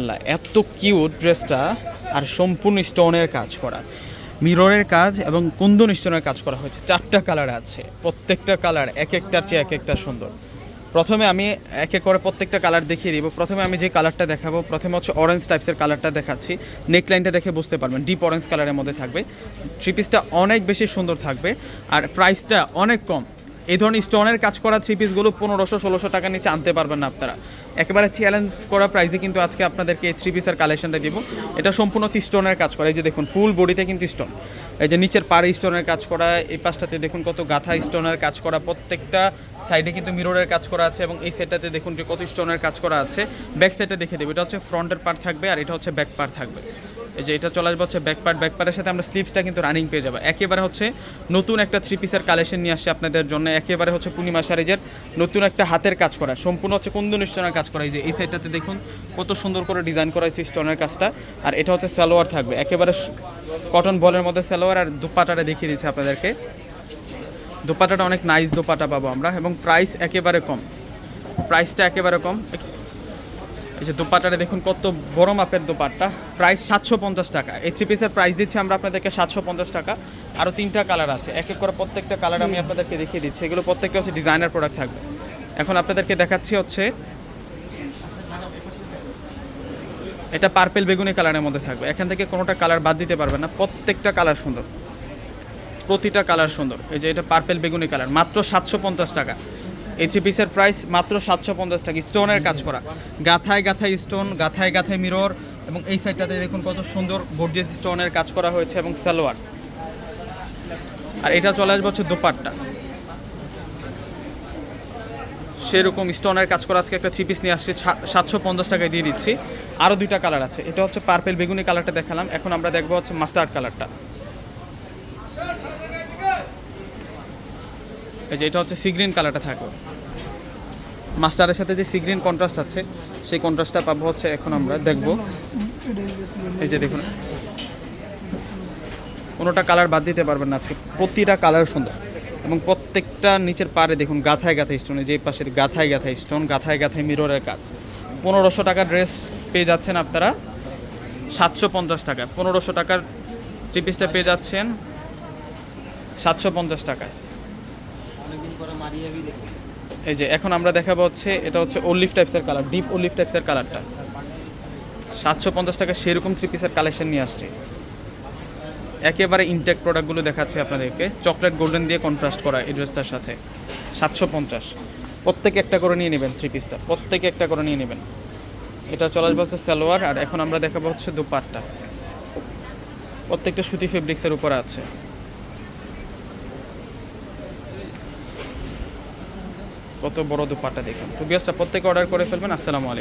আল্লাহ এত কিউট ড্রেসটা আর সম্পূর্ণ স্টোনের কাজ করা। মিররের কাজ এবং কুন্দন স্টোনের কাজ করা হয়েছে। চারটা কালার আছে, প্রত্যেকটা কালার এক একটার চেয়ে এক একটা সুন্দর। প্রথমে আমি এক করে প্রত্যেকটা কালার দেখিয়ে দিব। প্রথমে আমি যে কালারটা দেখাবো, প্রথমে হচ্ছে অরেঞ্জ টাইপসের কালারটা দেখাচ্ছি। নেকলাইনটা দেখে বুঝতে পারবেন ডিপ অরেঞ্জ কালারের মধ্যে থাকবে। থ্রি পিসটা অনেক বেশি সুন্দর থাকবে। আর প্রাইসটা অনেক কম। এই ধরনের স্টোনের কাজ করা থ্রি পিসগুলো পনেরোশো, ষোলোশো টাকা নিচে আনতে পারবেন না আপনারা। একেবারে চ্যালেঞ্জ করা প্রাইসে কিন্তু আজকে আপনাদেরকে এই থ্রি পিসের কালেকশনটা দিব। এটা সম্পূর্ণ হচ্ছে স্টোনের কাজ করা। এই যে দেখুন ফুল বডিতে কিন্তু স্টোন এই যে নিচের পাড়ে স্টোনের কাজ করা, এই পাশটাতে দেখুন কত গাথা স্টোনের কাজ করা। প্রত্যেকটা সাইডে কিন্তু মিররের কাজ করা আছে এবং এই সেটটাতে দেখুন যে কত স্টোনের কাজ করা আছে। ব্যাক সাইডে দেখে দেবো। এটা হচ্ছে ফ্রন্টের পার্ট থাকবে আর এটা হচ্ছে ব্যাক পার্ট থাকবে। এই যে এটা চলে আসবে হচ্ছে ব্যাক পার্ট ব্যাক পার্টের সাথে আমরা স্লিপসটা কিন্তু রানিং পেয়ে যাব। একেবারে হচ্ছে নতুন একটা থ্রি পিসের কালেকশন নিয়ে আসছে আপনাদের জন্য। একেবারে হচ্ছে পূর্ণিমা সারিজের নতুন একটা হাতের কাজ করা, সম্পূর্ণ হচ্ছে কুন্দন স্টোনের কাজ করা। এই যে এই সাইডটাতে দেখুন, কত সুন্দর করে ডিজাইন করা হয়েছে স্টোনের কাজটা। আর এটা হচ্ছে সালোয়ার থাকবে। একেবারে কটন বলের মধ্যে সালোয়ার আর দুপাটাটা দেখিয়ে দিচ্ছে আপনাদেরকে। দোপাটাটা অনেক নাইস দোপাটা পাবো আমরা। এবং প্রাইস একেবারে কম। প্রাইসটা একেবারে কম। এই যে দোপাটাটা দেখুন কত বড় মাপের দোপাট্টা। প্রাইস সাতশো পঞ্চাশ টাকা। এই থ্রি পিসের প্রাইস দিচ্ছি আমরা আপনাদেরকে সাতশো পঞ্চাশ টাকা। আরও তিনটা কালার আছে। এক এক করে প্রত্যেকটা কালার আমি আপনাদেরকে দেখিয়ে দিচ্ছি। এগুলো প্রত্যেকটা হচ্ছে ডিজাইনার প্রোডাক্ট থাকবে। এখন আপনাদেরকে দেখাচ্ছি হচ্ছে এটা পার্পেল বেগুনি কালারের মধ্যে থাকবে। এখান থেকে কোনোটা কালার বাদ দিতে পারবে না। প্রত্যেকটা কালার সুন্দর। প্রতিটা কালার সুন্দর। এই যে এটা পার্পেল বেগুনি কালার মাত্র সাতশো পঞ্চাশ টাকা। এই থ্রি পিসের প্রাইস মাত্র সাতশো পঞ্চাশ টাকা স্টোনের কাজ করা। গাথায় গাথায় স্টোন গাথায় গাথায় মিরর এবং এই সাইডটাতে দেখুন কত সুন্দর গর্জিয়াস স্টোনের কাজ করা হয়েছে এবং সালোয়ার। আর এটা চলে আসবে হচ্ছে দোপাট্টা। সেরকম স্টোনের কাজ করা, আজকে একটা থ্রি পিস নিয়ে আসছে সাতশো পঞ্চাশ টাকায় দিয়ে দিচ্ছি। আরও দুইটা কালার আছে, এটা হচ্ছে পার্পেল বেগুনি কালারটা দেখালাম, এখন আমরা দেখব হচ্ছে মাস্টার্ড কালারটা এই যে এটা হচ্ছে সি গ্রিন কালারটা থাকবে। মাস্টারের সাথে যে সি গ্রিন কন্ট্রাস্ট আছে, সেই কন্ট্রাস্টটা পাবো হচ্ছে এখন আমরা দেখব। এই যে দেখুন। কোনোটা কালার বাদ দিতে পারবেন না আজকে। প্রতিটা কালার সুন্দর। এবং প্রত্যেকটা নিচের পারে দেখুন, গাথায় গাথায় স্টোন যে পাশের গাথায় গাথায় স্টোন গাথায় গাথায় মিররের কাজ। পনেরোশো টাকার ড্রেস পেয়ে যাচ্ছেন আপনারা সাতশো পঞ্চাশ টাকা পনেরোশো টাকার থ্রি পিসটা পেয়ে যাচ্ছেন সাতশো পঞ্চাশ টাকায়। এই যে, এখন আমরা দেখাবো হচ্ছে, এটা হচ্ছে অলিভ টাইপসের কালার ডিপ অলিভ টাইপসের কালারটা সাতশো পঞ্চাশ টাকা সেরকম থ্রি পিসের কালেকশন নিয়ে আসছে। একেবারে ইনটেক প্রোডাক্টগুলো দেখাচ্ছি আপনাদেরকে। চকলেট গোল্ডেন দিয়ে কন্ট্রাস্ট করা এই ড্রেসটার সাথে। সাতশো পঞ্চাশ। প্রত্যেকে একটা করে নিয়ে নেবেন থ্রি পিসটা প্রত্যেকে একটা করে নিয়ে নেবেন। এটা চলে আসবে হচ্ছে সালোয়ার, আর এখন আমরা দেখাবো হচ্ছে দুপাট্টা। প্রত্যেকটা সুতি ফেব্রিক্সের উপরে আছে। কত বড় দোপাটা দেখুন। তো বিয়াসটা প্রত্যেকে অর্ডার করে ফেলবেন। আসসালামু আলাইকুম।